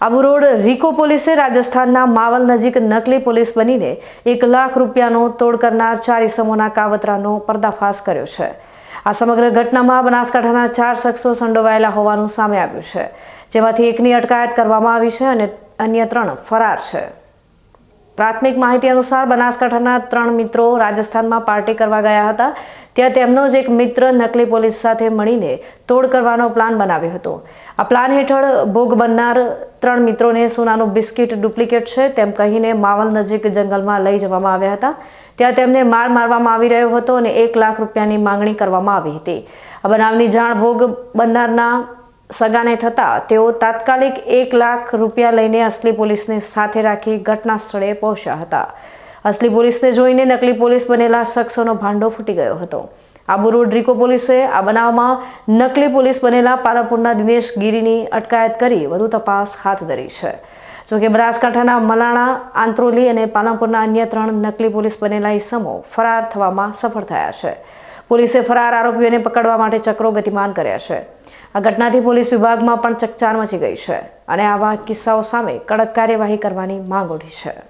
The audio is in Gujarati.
આબુ રોડ રીકો પોલીસે રાજસ્થાનના માવલ નજીક નકલી પોલીસ બનીને એક લાખ રૂપિયાનો તોડ કરનાર ચાર ઇસમોના કાવતરાનો પર્દાફાશ કર્યો છે. આ સમગ્ર ઘટનામાં બનાસકાંઠાના ચાર શખ્સો સંડોવાયેલા હોવાનું સામે આવ્યું છે, જેમાંથી એકની અટકાયત કરવામાં આવી છે અને અન્ય ત્રણ ફરાર છે. પ્રાથમિક માહિતી અનુસાર બનાસકાંઠાના ત્રણ મિત્રો રાજસ્થાનમાં પાર્ટી કરવા ગયા હતા. ત્યાં તેમનો જ એક મિત્ર નકલી પોલીસ સાથે મળીને તોડ કરવાનો પ્લાન બનાવ્યો હતો. આ પ્લાન હેઠળ ભોગ બનનાર ત્રણ મિત્રોને સોનાનું બિસ્કિટ ડુપ્લિકેટ છે તેમ કહીને માવલ નજીક જંગલમાં લઈ જવામાં આવ્યા હતા. ત્યાં તેમને માર મારવામાં આવી રહ્યો હતો અને એક લાખ રૂપિયાની માંગણી કરવામાં આવી હતી. આ બનાવની જાણ ભોગ બનનારના સગાને થતા તેઓ તાત્કાલિક એક લાખ રૂપિયા લઈને અસલી પોલીસને સાથે રાખી ઘટના સ્થળે પહોંચ્યા હતા. અસલી પોલીસને જોઈને નકલી પોલીસ બનેલા શખ્સોનો ભાંડો ફૂટી ગયો હતો. આબુ રોડ રિકો પોલીસે આ બનાવમાં નકલી પોલીસ બનેલા પાલનપુરના દિનેશ ગીરીની અટકાયત કરી વધુ તપાસ હાથ ધરી છે. જોકે બનાસકાંઠાના મલાણા, આંત્રોલી અને પાલનપુરના અન્ય ત્રણ નકલી પોલીસ બનેલા ઇસમો ફરાર થવામાં સફળ થયા છે. પોલીસે ફરાર આરોપીઓને પકડવા માટે ચક્રો ગતિમાન કર્યા છે. આ ઘટનાથી પોલીસ વિભાગમાં પણ ચકચાર મચી ગઈ છે અને આવા કિસ્સાઓ સામે કડક કાર્યવાહી કરવાની માંગ ઉઠી છે.